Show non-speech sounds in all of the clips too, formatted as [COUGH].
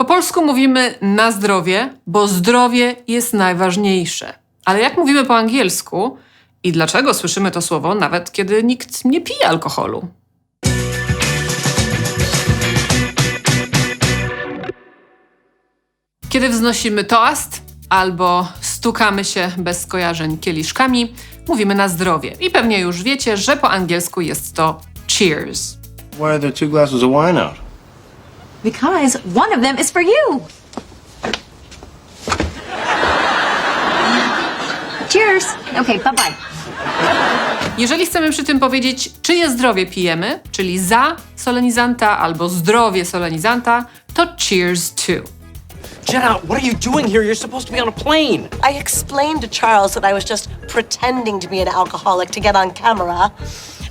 Po polsku mówimy na zdrowie, bo zdrowie jest najważniejsze. Ale jak mówimy po angielsku i dlaczego słyszymy to słowo nawet kiedy nikt nie pije alkoholu? Kiedy wznosimy toast albo stukamy się bez skojarzeń kieliszkami, mówimy na zdrowie. I pewnie już wiecie, że po angielsku jest to cheers. Why are there two glasses of wine out? Because one of them is for you. Cheers. Okay, bye bye. Jeżeli chcemy przy tym powiedzieć, czyje zdrowie pijemy, czyli za solenizanta albo zdrowie solenizanta, to cheers to. Jenna, what are you doing here? You're supposed to be on a plane. I explained to Charles that I was just pretending to be an alcoholic to get on camera.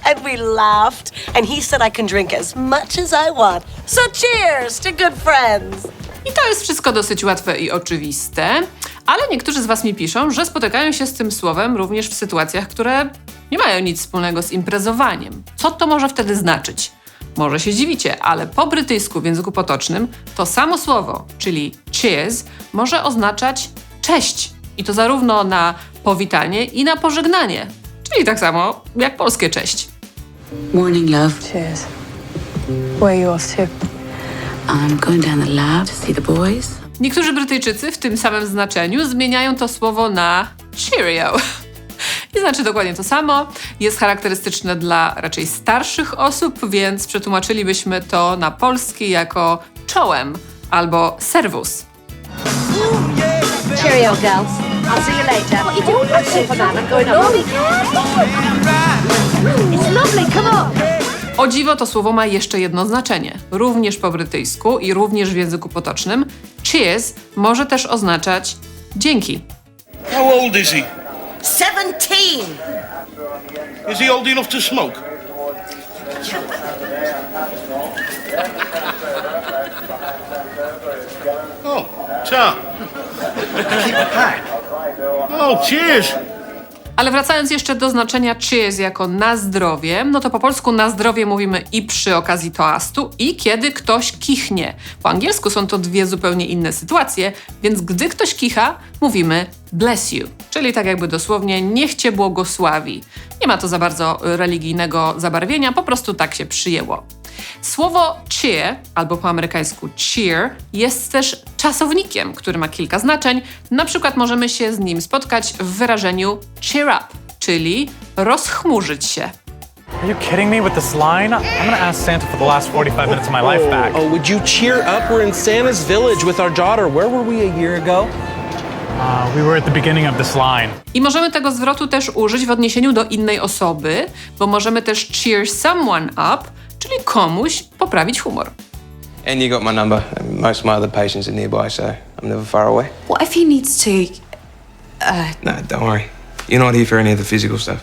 And we laughed, and he said I can drink as much as I want. So cheers to good friends. I to jest wszystko dosyć łatwe i oczywiste, ale niektórzy z Was mi piszą, że spotykają się z tym słowem również w sytuacjach, które nie mają nic wspólnego z imprezowaniem. Co to może wtedy znaczyć? Może się dziwicie, ale po brytyjsku w języku potocznym to samo słowo, czyli cheers, może oznaczać cześć. I to zarówno na powitanie i na pożegnanie. Czyli tak samo jak polskie cześć. Morning, love. Cheers. Where are you off to? I'm going down the lab to see the boys. Niektórzy Brytyjczycy w tym samym znaczeniu zmieniają to słowo na cheerio. [LAUGHS] I znaczy dokładnie to samo. Jest charakterystyczne dla raczej starszych osób, więc przetłumaczylibyśmy to na polski jako czołem albo serwus. Cheerio, girls. I'll see you later. What are you doing? I'm going on. It's lovely. O dziwo to słowo ma jeszcze jedno znaczenie. Również po brytyjsku i również w języku potocznym cheers może też oznaczać dzięki. How old is he? Seventeen. Is he old enough to smoke? oh, ta. Oh, cheers. Ale wracając jeszcze do znaczenia cheers jako na zdrowie, no to po polsku na zdrowie mówimy i przy okazji toastu, i kiedy ktoś kichnie. Po angielsku są to dwie zupełnie inne sytuacje, więc gdy ktoś kicha, mówimy bless you, czyli tak jakby dosłownie niech cię błogosławi. Nie ma to za bardzo religijnego zabarwienia, po prostu tak się przyjęło. Słowo cheer, albo po amerykańsku cheer, jest też czasownikiem, który ma kilka znaczeń. Na przykład możemy się z nim spotkać w wyrażeniu cheer up, czyli rozchmurzyć się. Are you kidding me with this line? I'm gonna ask Santa for the last 45 minutes of my life back. Oh, would you cheer up? We're in Santa's village with our daughter. Where were we a year ago? Uh, we were at the beginning of this line. I możemy tego zwrotu też użyć w odniesieniu do innej osoby, bo możemy też cheer someone up, czyli komuś poprawić humor. And you got my number. Most of my other patients are nearby, so I'm never far away. What if he needs to? No, don't worry. You're not here for any of the physical stuff.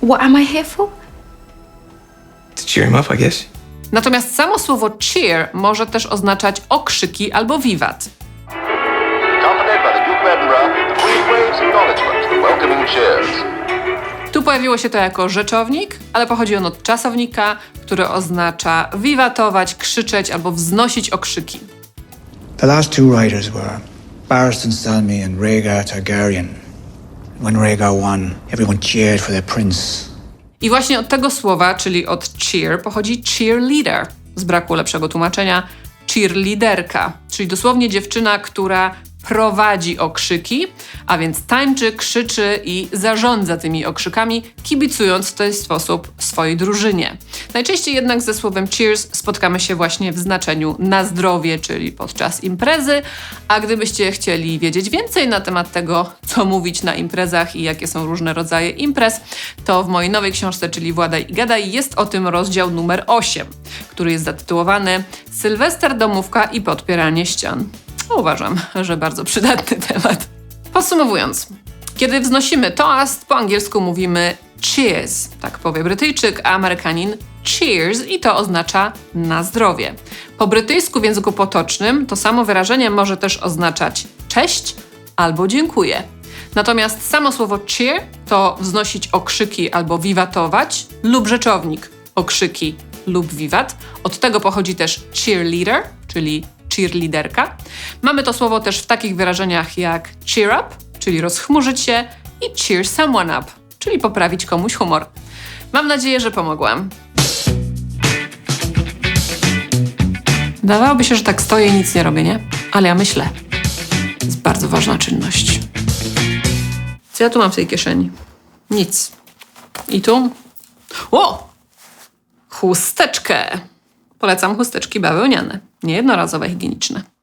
What am I here for? To cheer him up, I guess. Natomiast samo słowo cheer może też oznaczać okrzyki albo wiwat. Accompanied by the Duke of Edinburgh, the Queen waves acknowledgement the welcoming cheers. Pojawiło się to jako rzeczownik, ale pochodzi on od czasownika, który oznacza wiwatować, krzyczeć albo wznosić okrzyki. The last two riders were Barristan Selmy and Rhaegar Targaryen. When Rhaegar won, everyone cheered for their prince. I właśnie od tego słowa, czyli od cheer, pochodzi cheerleader. Z braku lepszego tłumaczenia, cheerleaderka, czyli dosłownie dziewczyna, która prowadzi okrzyki, a więc tańczy, krzyczy i zarządza tymi okrzykami, kibicując w ten sposób swojej drużynie. Najczęściej jednak ze słowem cheers spotkamy się właśnie w znaczeniu na zdrowie, czyli podczas imprezy, a gdybyście chcieli wiedzieć więcej na temat tego, co mówić na imprezach i jakie są różne rodzaje imprez, to w mojej nowej książce, czyli Władaj i Gadaj, jest o tym rozdział numer 8, który jest zatytułowany Sylwester, domówka i podpieranie ścian. Uważam, że bardzo przydatny [LAUGHS] temat. Podsumowując, kiedy wznosimy toast, po angielsku mówimy cheers, tak powie Brytyjczyk, a Amerykanin cheers i to oznacza na zdrowie. Po brytyjsku w języku potocznym to samo wyrażenie może też oznaczać cześć albo dziękuję. Natomiast samo słowo cheer to wznosić okrzyki albo wiwatować lub rzeczownik okrzyki lub wiwat. Od tego pochodzi też cheerleader, czyli cheerleaderka. Mamy to słowo też w takich wyrażeniach jak cheer up, czyli rozchmurzyć się, i cheer someone up, czyli poprawić komuś humor. Mam nadzieję, że pomogłam. Dawałoby się, że tak stoję i nic nie robię, nie? Ale ja myślę. To jest bardzo ważna czynność. Co ja tu mam w tej kieszeni? Nic. I tu? O! Chusteczkę. Polecam chusteczki bawełniane, nie jednorazowe, higieniczne.